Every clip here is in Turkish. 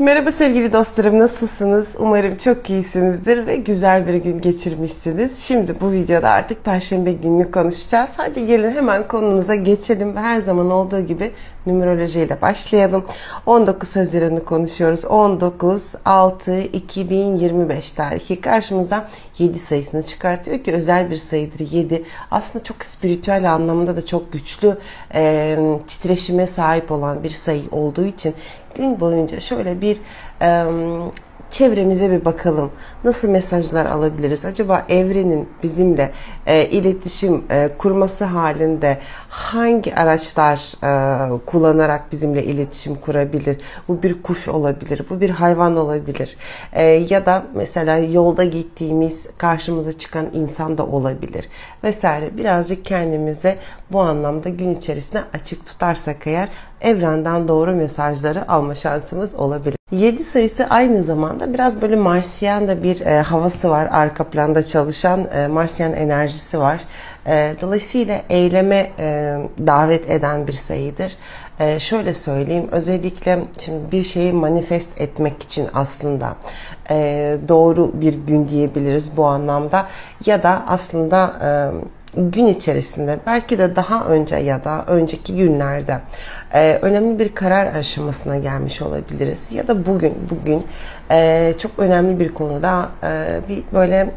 Merhaba sevgili dostlarım nasılsınız? Umarım çok iyisinizdir ve güzel bir gün geçirmişsiniz. Şimdi bu videoda artık Perşembe gününü konuşacağız. Hadi gelin hemen konumuza geçelim ve her zaman olduğu gibi numeroloji ile başlayalım. 19 Haziran'ı konuşuyoruz. 19 6 2025 tarihi karşımıza 7 sayısını çıkartıyor ki özel bir sayıdır 7. Aslında çok spiritüel anlamda da çok güçlü e, titreşime sahip olan bir sayı olduğu için gün boyunca şöyle bir e, çevremize bir bakalım. Nasıl mesajlar alabiliriz? Acaba evrenin bizimle e, iletişim e, kurması halinde hangi araçlar e, kullanarak bizimle iletişim kurabilir? Bu bir kuş olabilir, bu bir hayvan olabilir. E, ya da mesela yolda gittiğimiz karşımıza çıkan insan da olabilir. Vesaire. Birazcık kendimize bu anlamda gün içerisinde açık tutarsak eğer evrenden doğru mesajları alma şansımız olabilir. 7 sayısı aynı zamanda biraz böyle Marsiyen de bir e, havası var. Arka planda çalışan e, Marsiyen enerjisi var. E, dolayısıyla eyleme e, davet eden bir sayıdır. E, şöyle söyleyeyim özellikle şimdi bir şeyi manifest etmek için aslında e, doğru bir gün diyebiliriz bu anlamda. Ya da aslında e, gün içerisinde belki de daha önce ya da önceki günlerde e, önemli bir karar aşamasına gelmiş olabiliriz. Ya da bugün bugün e, çok önemli bir konuda e, bir böyle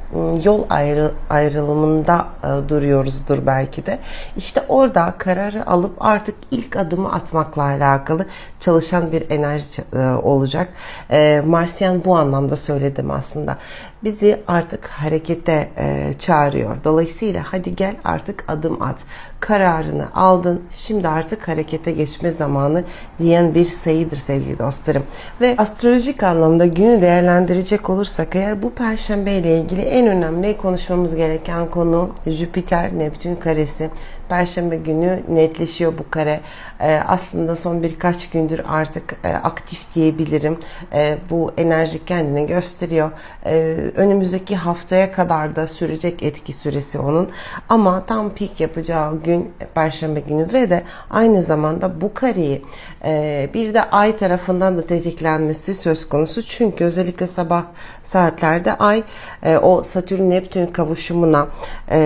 yol ayrı, ayrılımında e, duruyoruzdur belki de. İşte orada kararı alıp artık ilk adımı atmakla alakalı çalışan bir enerji e, olacak. E, Marsiyan bu anlamda söyledim aslında. Bizi artık harekete e, çağırıyor. Dolayısıyla hadi gel artık adım at kararını aldın şimdi artık harekete geçme zamanı diyen bir sayıdır sevgili dostlarım. Ve astrolojik anlamda günü değerlendirecek olursak eğer bu perşembe ile ilgili en önemli konuşmamız gereken konu Jüpiter Neptün karesi. Perşembe günü netleşiyor bu kare. Ee, aslında son birkaç gündür artık e, aktif diyebilirim. E, bu enerji kendini gösteriyor. E, önümüzdeki haftaya kadar da sürecek etki süresi onun. Ama tam pik yapacağı gün Perşembe günü ve de aynı zamanda bu kareyi e, bir de ay tarafından da tetiklenmesi söz konusu. Çünkü özellikle sabah saatlerde ay e, o Satürn-Neptün kavuşumuna e,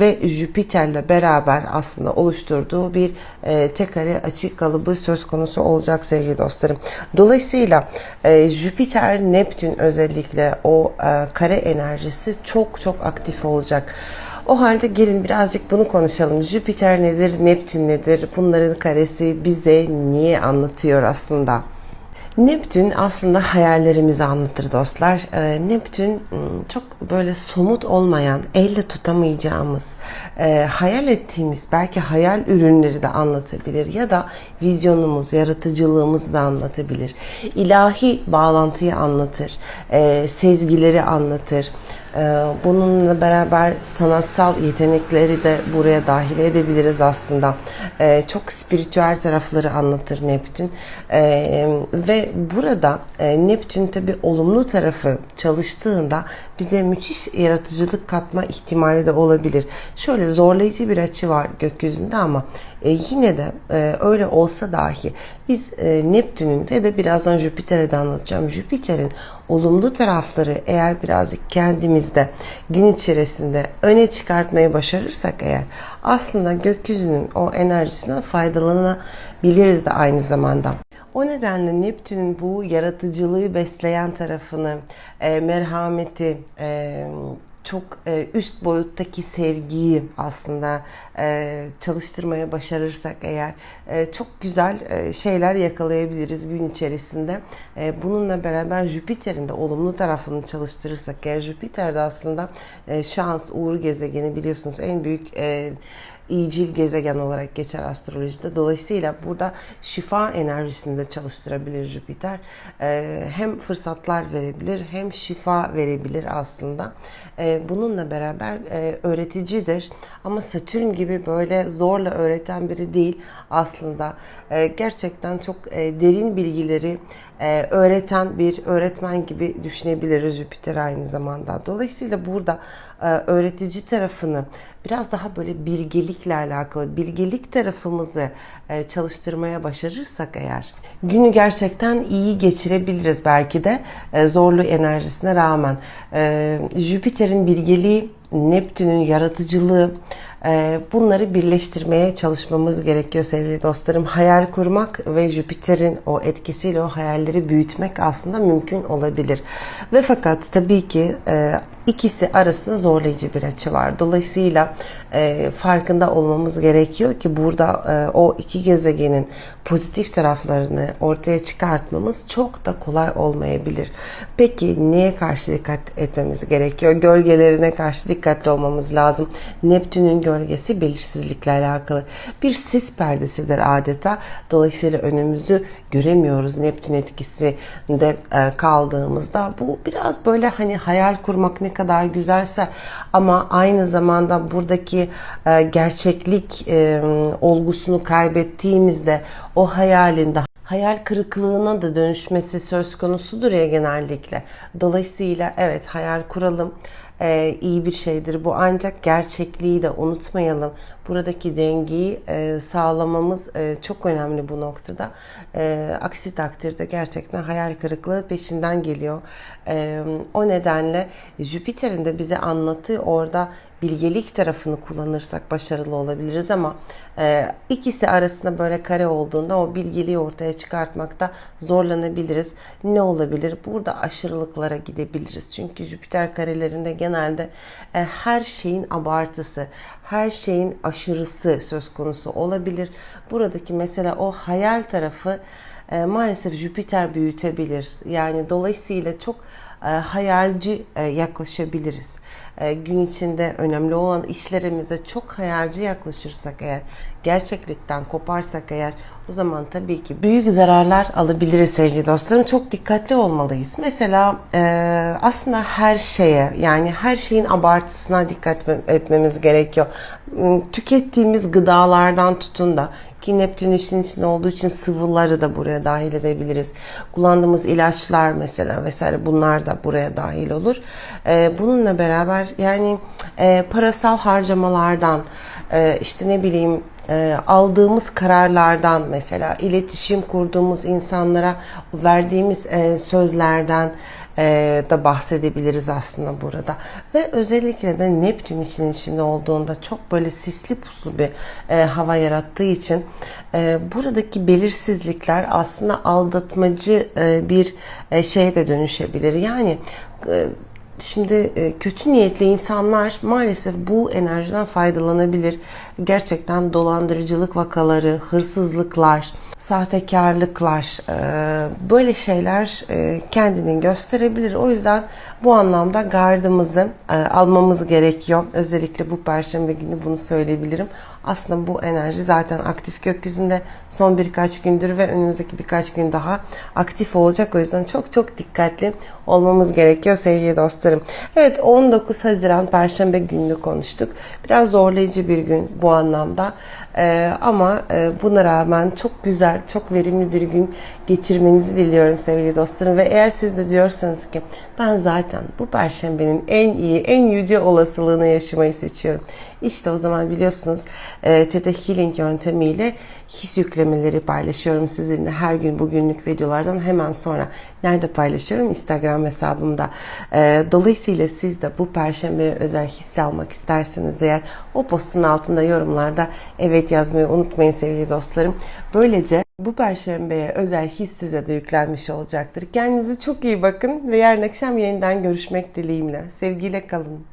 ve Jüpiter'le beraber aslında oluşturduğu bir e, tek kare kalıbı söz konusu olacak sevgili dostlarım. Dolayısıyla e, Jüpiter, Neptün özellikle o e, kare enerjisi çok çok aktif olacak. O halde gelin birazcık bunu konuşalım. Jüpiter nedir, Neptün nedir? Bunların karesi bize niye anlatıyor aslında? Neptün aslında hayallerimizi anlatır dostlar. Ee, Neptün çok böyle somut olmayan, elle tutamayacağımız, e, hayal ettiğimiz belki hayal ürünleri de anlatabilir ya da vizyonumuz, yaratıcılığımızı da anlatabilir. İlahi bağlantıyı anlatır, e, sezgileri anlatır. E, bununla beraber sanatsal yetenekleri de buraya dahil edebiliriz aslında. E, çok spiritüel tarafları anlatır Neptün. E, ve burada Neptün tabi olumlu tarafı çalıştığında bize müthiş yaratıcılık katma ihtimali de olabilir. Şöyle zorlayıcı bir açı var gökyüzünde ama e, yine de e, öyle olsa dahi biz e, Neptün'ün ve de birazdan Jüpiter'e de anlatacağım. Jüpiter'in olumlu tarafları eğer birazcık kendimizde gün içerisinde öne çıkartmayı başarırsak eğer aslında gökyüzünün o enerjisinden faydalanabiliriz de aynı zamanda. O nedenle Neptün'ün bu yaratıcılığı besleyen tarafını, merhameti, çok e, üst boyuttaki sevgiyi aslında e, çalıştırmaya başarırsak eğer e, çok güzel e, şeyler yakalayabiliriz gün içerisinde. E, bununla beraber Jüpiter'in de olumlu tarafını çalıştırırsak eğer Jüpiter de aslında e, şans, uğur gezegeni biliyorsunuz en büyük e, iyicil gezegen olarak geçer astrolojide. Dolayısıyla burada şifa enerjisini de çalıştırabilir Jüpiter. Ee, hem fırsatlar verebilir hem şifa verebilir aslında. Ee, bununla beraber e, öğreticidir. Ama Satürn gibi böyle zorla öğreten biri değil aslında. Ee, gerçekten çok e, derin bilgileri e, öğreten bir öğretmen gibi düşünebiliriz Jüpiter aynı zamanda. Dolayısıyla burada e, öğretici tarafını biraz daha böyle bilgelikle alakalı bilgelik tarafımızı e, çalıştırmaya başarırsak eğer günü gerçekten iyi geçirebiliriz belki de e, zorlu enerjisine rağmen. E, Jüpiter'in bilgeliği, Neptün'ün yaratıcılığı, bunları birleştirmeye çalışmamız gerekiyor sevgili dostlarım. Hayal kurmak ve Jüpiter'in o etkisiyle o hayalleri büyütmek aslında mümkün olabilir. Ve fakat tabii ki e, ikisi arasında zorlayıcı bir açı var. Dolayısıyla e, farkında olmamız gerekiyor ki burada e, o iki gezegenin pozitif taraflarını ortaya çıkartmamız çok da kolay olmayabilir. Peki neye karşı dikkat etmemiz gerekiyor? Gölgelerine karşı dikkatli olmamız lazım. Neptün'ün gölgesi belirsizlikle alakalı. Bir sis perdesidir adeta. Dolayısıyla önümüzü göremiyoruz Neptün etkisinde e, kaldığımızda. Bu biraz böyle hani hayal kurmak ne kadar güzelse ama aynı zamanda buradaki e, gerçeklik e, olgusunu kaybettiğimizde o hayalinde hayal kırıklığına da dönüşmesi söz konusudur ya genellikle. Dolayısıyla evet hayal kuralım e, iyi bir şeydir bu ancak gerçekliği de unutmayalım. Buradaki dengeyi e, sağlamamız e, çok önemli bu noktada. E, aksi takdirde gerçekten hayal kırıklığı peşinden geliyor. E, o nedenle Jüpiter'in de bize anlattığı orada bilgelik tarafını kullanırsak başarılı olabiliriz ama e, ikisi arasında böyle kare olduğunda o bilgeliği ortaya çıkartmakta zorlanabiliriz. Ne olabilir? Burada aşırılıklara gidebiliriz. Çünkü Jüpiter karelerinde genelde e, her şeyin abartısı, her şeyin aşırısı söz konusu olabilir. Buradaki mesela o hayal tarafı e, maalesef Jüpiter büyütebilir. Yani dolayısıyla çok hayalci e, yaklaşabiliriz. E, gün içinde önemli olan işlerimize çok hayalci yaklaşırsak eğer, gerçeklikten koparsak eğer o zaman tabii ki büyük zararlar alabiliriz sevgili dostlarım. Çok dikkatli olmalıyız. Mesela e, aslında her şeye yani her şeyin abartısına dikkat etmemiz gerekiyor. Tükettiğimiz gıdalardan tutun da ki Neptün işin içinde olduğu için sıvıları da buraya dahil edebiliriz. Kullandığımız ilaçlar mesela vesaire bunlar da buraya dahil olur. Ee, bununla beraber yani e, parasal harcamalardan e, işte ne bileyim e, aldığımız kararlardan mesela iletişim kurduğumuz insanlara verdiğimiz sözlerden da bahsedebiliriz aslında burada. Ve özellikle de Neptün işin içinde olduğunda çok böyle sisli puslu bir e, hava yarattığı için e, buradaki belirsizlikler aslında aldatmacı e, bir e, şeye de dönüşebilir. Yani e, Şimdi e, kötü niyetli insanlar maalesef bu enerjiden faydalanabilir. Gerçekten dolandırıcılık vakaları, hırsızlıklar, sahtekarlıklar e, böyle şeyler e, kendini gösterebilir. O yüzden bu anlamda gardımızı almamız gerekiyor. Özellikle bu perşembe günü bunu söyleyebilirim. Aslında bu enerji zaten aktif gökyüzünde son birkaç gündür ve önümüzdeki birkaç gün daha aktif olacak. O yüzden çok çok dikkatli olmamız gerekiyor sevgili dostlarım. Evet 19 Haziran Perşembe gününü konuştuk. Biraz zorlayıcı bir gün bu anlamda. Ee, ama e, buna rağmen çok güzel, çok verimli bir gün geçirmenizi diliyorum sevgili dostlarım. Ve eğer siz de diyorsanız ki ben zaten bu perşembenin en iyi, en yüce olasılığını yaşamayı seçiyorum. İşte o zaman biliyorsunuz e, Theta Healing yöntemiyle his yüklemeleri paylaşıyorum sizinle her gün bugünlük videolardan hemen sonra. Nerede paylaşıyorum? Instagram hesabımda. E, dolayısıyla siz de bu perşembeye özel hisse almak isterseniz eğer o postun altında yorumlarda evet yazmayı unutmayın sevgili dostlarım. Böylece bu perşembeye özel his size de yüklenmiş olacaktır. Kendinize çok iyi bakın ve yarın akşam yeniden görüşmek dileğimle. Sevgiyle kalın.